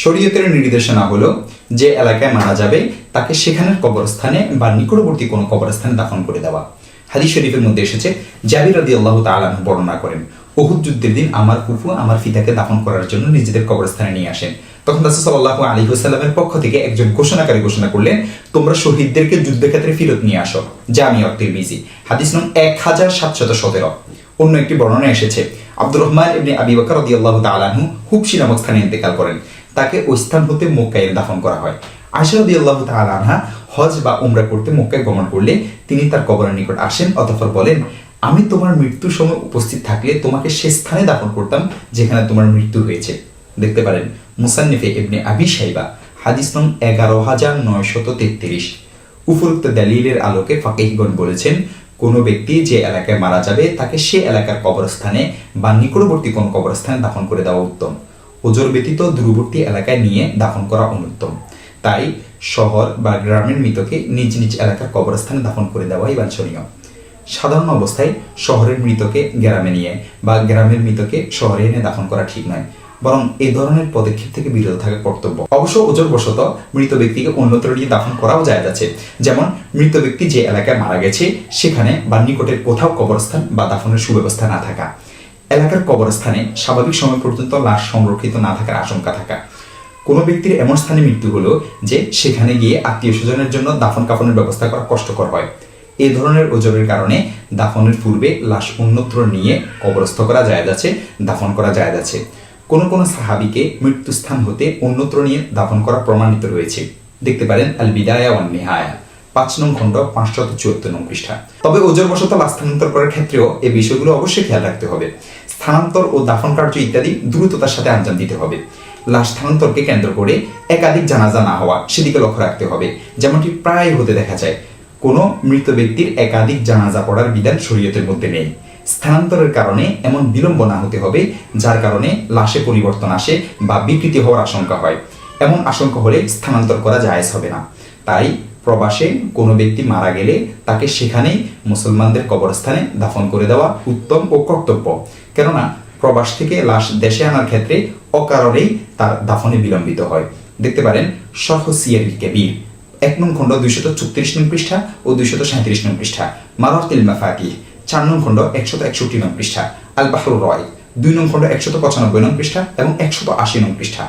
শরীয়তের নির্দেশনা হলো যে এলাকায় মারা যাবে, তাকে সেখানের কবরস্থানে বা নিকটবর্তী কোনো কবরস্থানে দাফন করে দেওয়া। হাদিস শরীফের মধ্যে এসেছে, জাবির রাদি আল্লাহ তালাহ বর্ণনা করেন অহুদ যুদ্ধের দিন আমার ফুফু আমার ফিতাকে দাফন করার জন্য নিজেদের কবরস্থানে নিয়ে আসেন। তখন রাসূল সাল্লাল্লাহু আলাইহি ওয়াসাল্লামের পক্ষ থেকে একজন ঘোষণাকারী ঘোষণা করলেন, তোমরা শহীদদেরকে যুদ্ধক্ষেত্রে ফেরত নিয়ে আসো। জামি অর্থের বিজি হাদিস নং এক হাজার সাতশত সতেরো। অন্য একটি বর্ণনা এসেছে, আব্দুর রহমান ইবনে আবি বকর রাদিয়াল্লাহু তাআলা আনহু হুবশি নামক স্থানে ইন্তেকাল করেন। তাকে ওই স্থান হতে মক্কায় দাফন করা হয়। আয়সা রাদিয়াল্লাহু তাআলা আনহা হজ বা উমরা করতে মক্কায় গমন করলে তিনি তার কবরের নিকট আসেন, অতঃপর বলেন, আমি তোমার মৃত্যুর সময় উপস্থিত থাকলে তোমাকে সে স্থানে দাফন করতাম যেখানে তোমার মৃত্যু হয়েছে। দেখতে পারেন, মুসান্নিফে ইবনে আবি সাইবা হাদিস নং এগারো হাজার নয়শত তেত্রিশ। উপরোক্ত দলিলের আলোকে ফাকিহগণ বলেছেন, কোনো ব্যক্তি যে এলাকায় মারা যাবে তাকে সে এলাকার কবরস্থানে বা নিকটবর্তী কোনো কবরস্থানে দাফন করে দেওয়া উত্তম। ওজোর ব্যতীত দূরবর্তী এলাকায় নিয়ে দাফন করা অনুত্তম। তাই শহর বা গ্রামের মৃতকে নিজ নিজ এলাকার কবরস্থানে দাফন করে দেওয়াই বাঞ্ছনীয়। সাধারণ অবস্থায় শহরের মৃতকে গ্রামে নিয়ে বা গ্রামের মৃতকে শহরে এনে দাফন করা ঠিক নয়, বরং এ ধরনের পদক্ষেপ থেকে বিরত থাকা কর্তব্য। অবশ্য ওজোর বশত মৃত ব্যক্তিকে অন্যত্র নিয়ে দাফন করাও যায় যাচ্ছে যেমন, মৃত ব্যক্তি যে এলাকায় মারা গেছে, সেখানে বা নিকটের কোথাও কবরস্থান বা দাফনের সুব্যবস্থা না থাকা। এলাকার কবরস্থানে স্বাভাবিক সময় পর্যন্ত লাশ সংরক্ষিত না থাকার আশঙ্কা থাকা। কোনো ব্যক্তির এমন স্থানে মৃত্যু হলো যে সেখানে গিয়ে আত্মীয় স্বজনের জন্য দাফন কাফনের ব্যবস্থা করা কষ্টকর হয়। এই ধরনের ওজনের কারণে দাফনের পূর্বে লাশ অন্যত্র নিয়ে কবরস্থ করা যায় যাচ্ছে দাফন করা যায় যাচ্ছে কোন কোন সাহাবিকে মৃত্যুস্থান হতে অন্যত্র নিয়ে দাফন করা প্রমাণিত রয়েছে। দেখতে পারেন আল বিদায়া ওয়ান নিহায়া, পাঁচ নং খণ্ড, পাঁচশত চুয়াত্তর নং পৃষ্ঠা। তবে ওজোর বশত লাশ স্থানান্তর করার ক্ষেত্রেও এই বিষয়গুলো অবশ্যই খেয়াল রাখতে হবে। স্থানান্তর ও দাফন কার্য ইত্যাদি দ্রুততার সাথে আঞ্জাম দিতে হবে। লাশ স্থানান্তরকে কেন্দ্র করে একাধিক জানাজা না হওয়া সেদিকে লক্ষ্য রাখতে হবে, যেমনটি প্রায় হতে দেখা যায়। কোনো মৃত ব্যক্তির একাধিক জানাজা পড়ার বিধান শরীয়তের মধ্যে নেই। স্থানান্তরের কারণে এমন বিলম্ব না হতে হবে, যার কারণে লাশে পরিবর্তন আসে বা বিকৃতি হওয়ার আশঙ্কা হয়। এমন আশঙ্কা হলে স্থানান্তর করা জায়েজ হবে না। তাই প্রবাসে কোনো ব্যক্তি মারা গেলে তাকে সেখানেই মুসলমানদের কবরস্থানে দাফন করে দেওয়া উত্তম ও কর্তব্য। কেননা, প্রবাস থেকে লাশ দেশে আনার ক্ষেত্রে অকারণেই তার দাফনে বিলম্বিত হয়। দেখতে পারেন সহসিয়ার কেবির। এক নং খণ্ড দুইশত চৌত্রিশ নং পৃষ্ঠা ও দুইশত সাঁত্রিশ নং পৃষ্ঠা। মারাতিল মাফাকি চার নং খণ্ড একশত একষট্টি নং পৃষ্ঠা। আল রয় দুই নং খণ্ড একশত পঁচানব্বই নং পৃষ্ঠা এবং একশত আশি নং পৃষ্ঠা।